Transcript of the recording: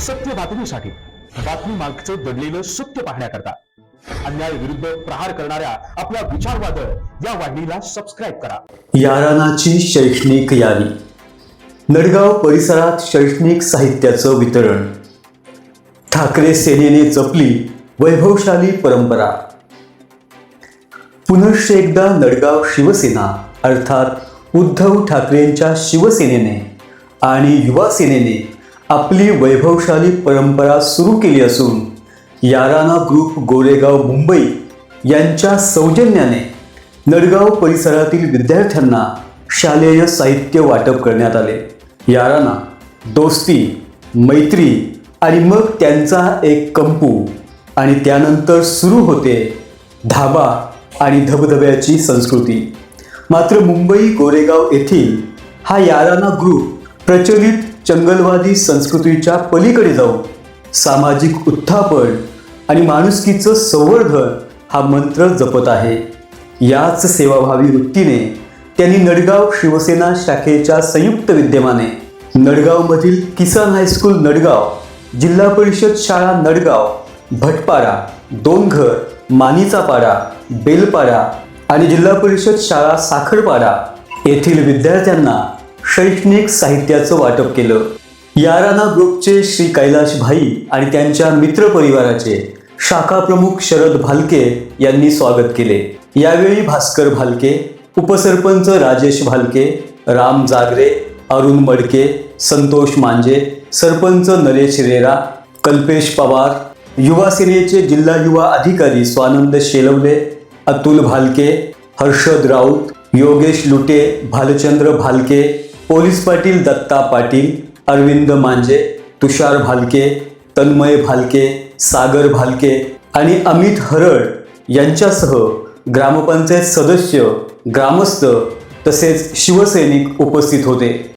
सत्य बातमीसाठी बातमी मागचं दडलेलं सत्य पाहण्याकरता अन्याय विरुद्ध प्रहार करणाऱ्या आपल्या विचारवादळ या वाहिनीला सबस्क्राईब करा. यारानाची शैक्षणिक यादी. नडगाव परिसरात शैक्षणिक साहित्याचं वितरण. ठाकरे सेनेने जपली वैभवशाली परंपरा. पुनश्च एकदा नडगाव शिवसेना अर्थात उद्धव ठाकरेंच्या शिवसेनेने आणि युवा सेनेने आपली वैभवशाली परंपरा सुरू केली असून याराना ग्रुप गोरेगाव मुंबई यांच्या सौजन्याने नडगाव परिसरातील विद्यार्थ्यांना शालेय साहित्य वाटप करण्यात आले. याराना दोस्ती मैत्री आणि मग त्यांचा एक कंपू आणि त्यानंतर सुरू होते धाबा आणि धबधब्याची संस्कृती. मात्र मुंबई गोरेगाव येथील हा याराना ग्रुप प्रचलित चंगलवादी संस्कृतीच्या पलीकडे जाऊन सामाजिक उत्थापन आणि माणुसकीचं संवर्धन हा मंत्र जपत आहे. याच सेवाभावी वृत्तीने त्यांनी नडगाव शिवसेना शाखेच्या संयुक्त विद्यमाने नडगावमधील किसान हायस्कूल नडगाव जिल्हा परिषद शाळा नडगाव भटपाडा दोनघर मानीचा पाडा बेलपाडा आणि जिल्हा परिषद शाळा साखरपाडा येथील विद्यार्थ्यांना शैक्षणिक साहित्याचं वाटप केलं. याराना ग्रुपचे श्री कैलाश भाई आणि त्यांच्या मित्रपरिवाराचे शाखा प्रमुख शरद भालके यांनी स्वागत केले. यावेळी भास्कर भालके उपसरपंच राजेश भालके राम जागरे अरुण मडके संतोष मांजे सरपंच नरेश रेरा कल्पेश पवार युवा सेनेचे जिल्हा युवा अधिकारी स्वानंद शेलवले अतुल भालके हर्षद राऊत योगेश लुटे भालचंद्र भालके पोलीस पाटील दत्ता पाटील अरविंद मांजे तुषार भालके तन्मय भालके सागर भालके आणि अमित हरड यांच्यासह ग्रामपंचायत सदस्य ग्रामस्थ तसेच शिवसैनिक उपस्थित होते.